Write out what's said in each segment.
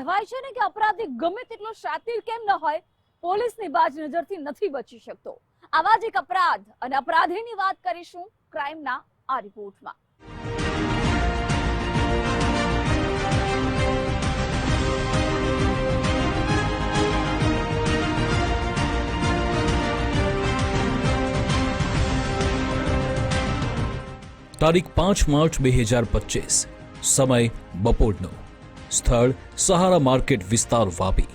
કહેવાય છે ને કે અપરાધી ગમે તેટલો શાતિર કેમ ન હોય, પોલીસની બાજ નજરથી નથી બચી શકતો. આવા જ એક અપરાધ અને અપરાધીની વાત કરીશું ક્રાઇમના આ રિપોર્ટમાં. તારીખ પાંચ માર્ચ બે હજાર પચીસ. સમય બપોરનો. સ્થળ સહારા માર્કેટ વિસ્તાર વાપી.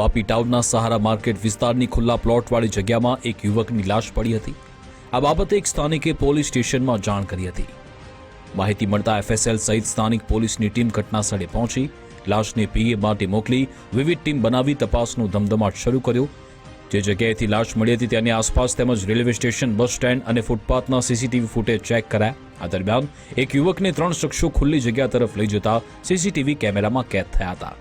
વાપી ટાઉનના સહારા માર્કેટ વિસ્તારની ખુલ્લા પ્લોટવાળી જગ્યામાં એક યુવકની લાશ પડી હતી. આ બાબતે એક સ્થાનિકે પોલીસ સ્ટેશનમાં જાણ કરી હતી. માહિતી મળતા એફએસએલ સહિત સ્થાનિક પોલીસની ટીમ ઘટનાસ્થળે પહોંચી, લાશને પીએ માટે મોકલી વિવિધ ટીમ બનાવી તપાસનો ધમધમાટ શરૂ કર્યો જે જગ્યાએથી લાશ મળી હતી તેની આસપાસ તેમજ રેલવે સ્ટેશન, બસ સ્ટેન્ડ અને ફૂટપાથના સીસીટીવી ફૂટેજ ચેક કરાયા. આ દરમિયાન એક યુવકને ત્રણ શખ્સો ખુલ્લી જગ્યા તરફ લઈ જતા સીસીટીવી કેમેરામાં કેદ થયા હતા.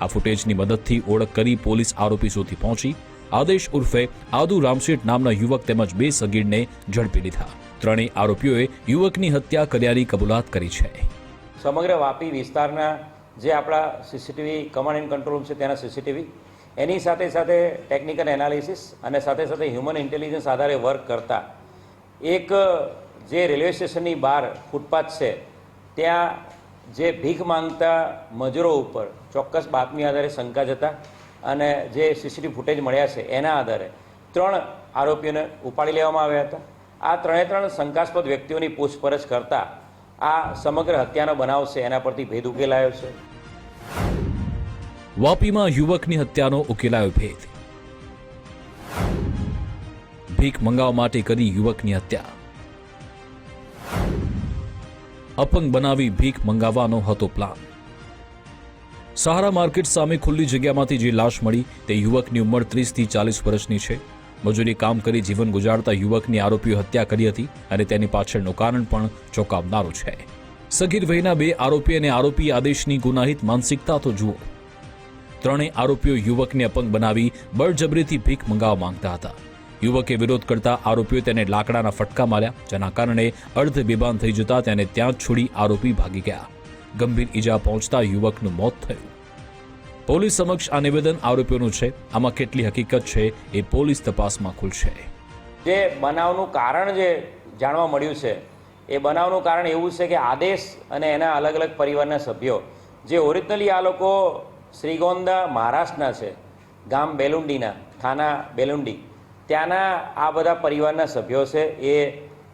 આ ફૂટેજની મદદથી ઓળખ કરી પોલીસ આરોપી સુધી પહોંચી. આદેશ ઉર્ફે આદુ રામશેઠ નામના યુવક તેમજ બે સગીરને ઝડપી લીધા. ત્રણેય આરોપીઓએ યુવકની હત્યા કર્યાની કબૂલાત કરી છે. સમગ્ર વાપી વિસ્તારના જે આપણા સીસીટીવી કમાન્ડ એન્ડ કંટ્રોલ છે, તેના સીસીટીવી એની સાથે સાથે ટેકનિકલ એનાલિસિસ અને સાથે સાથે હ્યુમન ઇન્ટેલિજન્સ આધારે વર્ક કરતા. એક, જે રેલવે સ્ટેશનની બહાર ફૂટપાથ છે, ત્યાં જે ભીખ માંગતા મજૂરો ઉપર ચોક્કસ બાતમી આધારે શંકા જતા અને જે સીસીટીવી ફૂટેજ મળ્યા છે, એના આધારે ત્રણ આરોપીઓને ઉપાડી લેવામાં આવ્યા હતા. આ ત્રણે ત્રણ શંકાસ્પદ વ્યક્તિઓની પૂછપરછ કરતા આ સમગ્ર હત્યાનો બનાવ છે, એના પરથી ભેદ ઉકેલાયો છે. વાપીમાં યુવકની હત્યાનો ઉકેલાયો ભેદ. ભીખ મંગાવવા માટે કરી યુવકની હત્યા. અપંગ બનાવી ભીખ મંગાવવાનો હતો પ્લાન. સહારા માર્કેટ સામે ખુલ્લી જગ્યામાંથી જે લાશ મળી તે યુવકની ઉંમર ત્રીસથી ચાલીસ વર્ષની છે. મજૂરી કામ કરી જીવન ગુજારતા યુવકની આરોપીઓ હત્યા કરી હતી અને તેની પાછળનું કારણ પણ ચોંકાવનારું છે. સગીર વયના બે આરોપી અને આરોપી આદેશની ગુનાહિત માનસિકતા તો જુઓ. ત્રણેય આરોપીઓ યુવકને અપંગ બનાવી બળજબરીથી ભીખ મંગાવવા માંગતા હતા. યુવકે વિરોધ કરતા આરોપીઓ તેને લાકડાના ફટકા માર્યા, જેના કારણે અર્ધ બેભાન થઈ જતા તેને ત્યાં છોડી આરોપી ભાગી ગયા. ગંભીર ઈજા પહોંચતા યુવકનું મોત થયું. પોલીસ સમક્ષ આ નિવેદન આરોપીઓનું છે. આમાં કેટલી હકીકત છે એ પોલીસ તપાસમાં ખુલશે. જે બનાવનું કારણ જે જાણવા મળ્યું છે, એ બનાવનું કારણ એવું છે કે આદેશ અને એના અલગ અલગ પરિવારના સભ્યો, જે ઓરિજિનલી આ લોકો શ્રીગોંદા મહારાષ્ટ્રના છે, ગામ બેલુંડીના, થાના બેલુંડી. ત્યાંના આ બધા પરિવારના સભ્યો છે, એ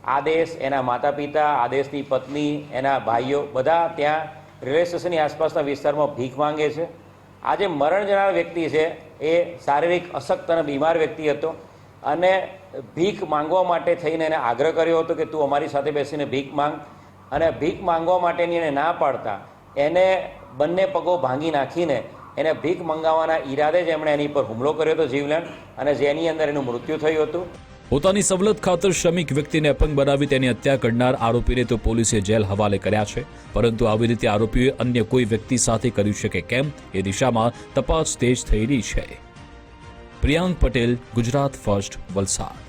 આદેશ એના માતા પિતા આદેશની પત્ની, એના ભાઈઓ, બધા ત્યાં રેલવે સ્ટેશનની આસપાસના વિસ્તારમાં ભીખ માંગે છે. આ જે મરણ જનાર વ્યક્તિ છે, એ શારીરિક અશક્ત અને બીમાર વ્યક્તિ હતો અને ભીખ માંગવા માટે થઈને એને આગ્રહ કર્યો હતો કે તું અમારી સાથે બેસીને ભીખ માંગ. અને ભીખ માંગવા માટેની એને ના પાડતા, એને બંને પગો ભાંગી નાખીને એને ભીખ મંગાવવાના ઈરાદે જ એમણે એની પર હુમલો કર્યો હતો જીવલેણ અને જેની અંદર એનું મૃત્યુ થયું હતું. પોતાની સવલત ખાતર શ્રમિક વ્યક્તિને અપંગ બનાવી તેની હત્યા કરનાર આરોપીને તો પોલીસે જેલ હવાલે કર્યા છે. પરંતુ આવી રીતે આરોપીએ અન્ય કોઈ વ્યક્તિ સાથે કર્યું છે કે કેમ? એ દિશામાં તપાસ તેજ થઈ રહી છે. પ્રિયાંક પટેલ, ગુજરાત ફર્સ્ટ વલસાડ.